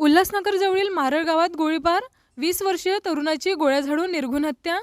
उल्हासनगर जवळील मारळ गावात गोळीबार वीस वर्षीय तरुणाची गोळ्या झाडून निर्घुण हत्या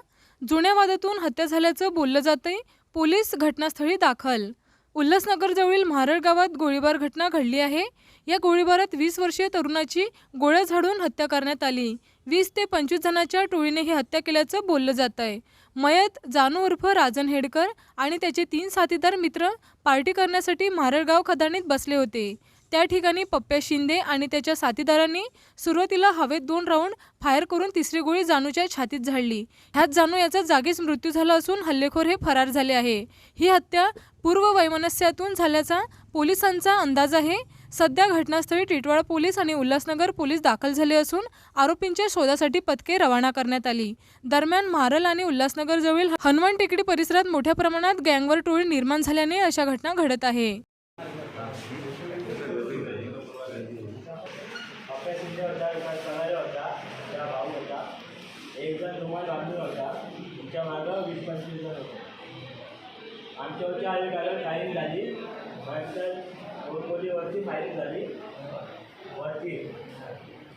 जुन्या वादातून हत्या झाल्याचं बोललं जातंय पोलीस घटनास्थळी दाखल. उल्हासनगर जवळील म्हारळ गावात गोळीबार घटना घडली आहे. या गोळीबारात वीस वर्षीय तरुणाची गोळ्या झाडून हत्या करण्यात आली. वीस ते पंचवीस जणांच्या टोळीने ही हत्या केल्याचं बोललं जात आहे. मयत जानू उर्फ राजन हेडकर आणि त्याचे तीन साथीदार मित्र पार्टी करण्यासाठी म्हारळगाव खदाणीत बसले होते. त्या ठिकाणी पप्प्या शिंदे आणि त्याच्या साथीदारांनी सुरुवातीला हवेत दोन राऊंड फायर करून तिसरी गोळी जानूच्या छातीत झाडली. ह्यात जानू याचा जागीच मृत्यू झाला असून हल्लेखोर हे फरार झाले आहे. ही हत्या पूर्व वैमनस्यातून झाल्याचा पोलिसांचा अंदाज आहे. सध्या घटनास्थळी टिटवाळा पोलीस आणि उल्हासनगर पोलीस दाखल झाले असून आरोपींच्या शोधासाठी पथके रवाना करण्यात आली. दरम्यान म्हारल आणि उल्हासनगरजवळील हनुमान टेकडी परिसरात मोठ्या प्रमाणात गँगवर टोळी निर्माण झाल्याने अशा घटना घडत आहे. ऑपरेशनचे होता कारण झाली नंतर फायरिंग झाली. वरती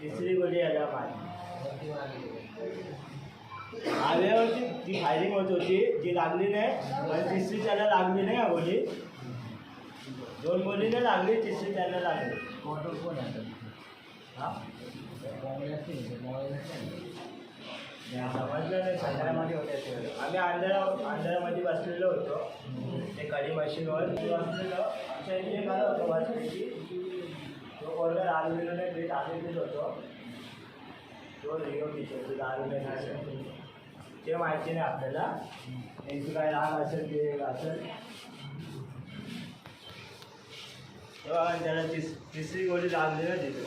तिसरी गोली याला मारली आल्यावरती ती फायरिंग होत होती जी लागली नाही पण तिसरी त्याला लागली नाही हा गोली? दोन गोलीने लागली तिसरी त्याला लागली. हा? समजलं नाही संध्यामध्ये होते आम्ही अंधारा अंधारामध्ये बसलेलो होतो. ते कडी मशीनवर बसलेलो? आमच्या इथे काय होतं बसपैकी तो कोणता दारू बिरू नाही पीठ आम्ही होतो. तो रिओ टीचर दारू नाही असेल ते माहिती नाही आपल्याला. त्यांची काय राग असेल ते असेल. तेव्हा त्याला तिस तिसरी गोळी लागली ना तिथे.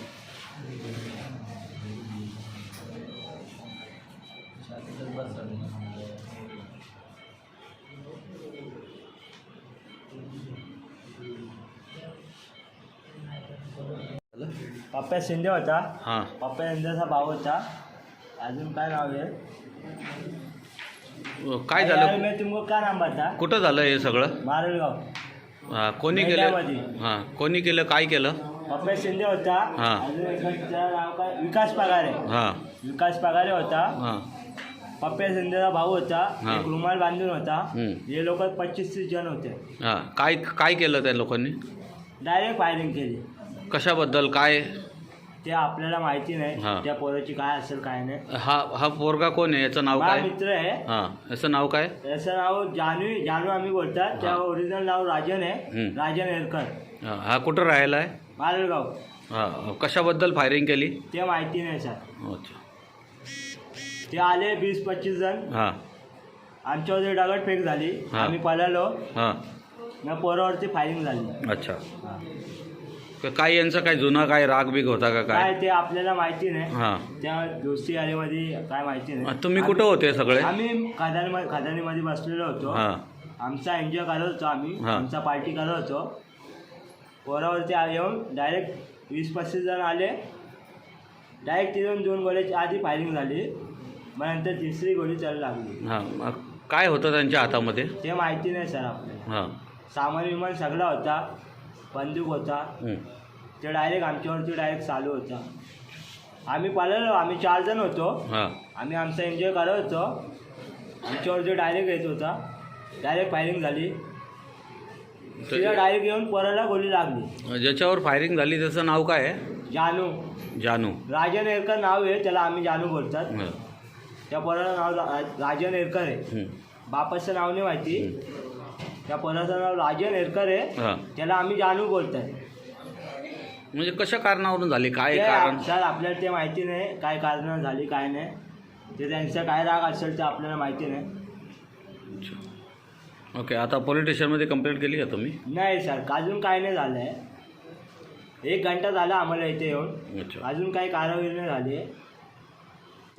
पप्प्या शिंदे होता. हां. पप्प्या शिंदेचा भाऊ होता. अजून काय नाव आहे? काय झालं? मी तुमको काय नाम बता कुठं झालं हे सगळं? मारलगाव हा, कोणी केलं. हां कोणी केलं? काय केलं? पप्प्या शिंदे होता. हा. अजून एकाचं नाव काय? विकास पगारे. हां. विकास पगारे होता. हां. पप्प्या शिंदेचा भाऊ होता हा. एक रुमाल बांधून होता हम्म. हे लोक पच्चीस तीस जण होते. हां. काय काय केलं त्या लोकांनी? डायरेक्ट फायरिंग केली. कशाबद्दल? काय? ते आपल्याला माहिती हा. नाही त्या पोराची काय असेल काय नाही. हा हा पोरगा कोण आहे? याचं नाव माझा काय? मित्र आहे. हां. याचं नाव काय? त्याचं नाव जानू जानू आम्ही बोलतात. त्या ओरिजिनल नाव राजन आहे. हम्म. राजन एरकर. हां, हा कुठं राहायला आहे मालेगाव हां कशाबद्दल फायरिंग केली? ते माहिती नाही सर अच्छा. ते आले वीस पंचवीस जण. हां. आमच्यावरती दगडफेक झाली हा. आम्ही पळालो. हां. पोरावरती फायरिंग झाली. अच्छा. क- काय यांचा काय जुना काय राग बिग होता का काय? काय ते आपल्याला माहिती नाही. हां. त्या दोस्ती आलीमध्ये काय माहिती नाही. तुम्ही कुठं होते सगळे? आम्ही खदानी खदानीमध्ये बसलेलो होतो. हां. आमचा एन्जॉय करत होतो आम्ही. हा. आमचा पार्टी करत होतो. पोरावरती आ- येऊन डायरेक्ट वीस पस्तीस जण आले. डायरेक्ट तिथून दोन गोळ्याची आधी फायरिंग झाली. मग नंतर तिसरी गोळी चालू लागली. हां मग काय होतं त्यांच्या हातामध्ये? ते माहिती नाही सर आपल्याला. हां. सामान विमान सगळा होता बंदूक होता. हं. ते डायरेक्ट आमच्यावरती डायरेक्ट चालू होता. आम्ही पळालो आम्ही चार जण होतो. हां. आम्ही आमचा एन्जॉय करत होतो. आमच्यावरती डायरेक्ट येत होता. डायरेक्ट फायरिंग झाली. तिला डायरेक्ट येऊन पोराला गोळी लागली. ज्याच्यावर फायरिंग झाली त्याचं नाव काय आहे? जानू. जानू. राजन एरकर नाव आहे त्याला आम्ही जानू बोलतात. हं. त्या पोराला नाव रा- राजन एरकर आहे. हं. बापाचं नाव नाही माहिती. त्या पोराचं नाव राजन एरकर आहे. हां. त्याला आम्ही जानू बोलतात म्हणजे कशा कारणावरून झाली? काय ते कारण? सर आपल्याला ते माहिती नाही. काय कारण झाली काय नाही. ते त्यांचा काय राग असेल ते आपल्याला माहिती नाही. ओके आता पोलीस स्टेशनमध्ये कंप्लेंट केली का तुम्ही? नाही सर अजून काय नाही झालं आहे एक घंटा झाला आम्हाला इथे येऊन. अच्छा. अजून काही कारवाई नाही झाली. आहे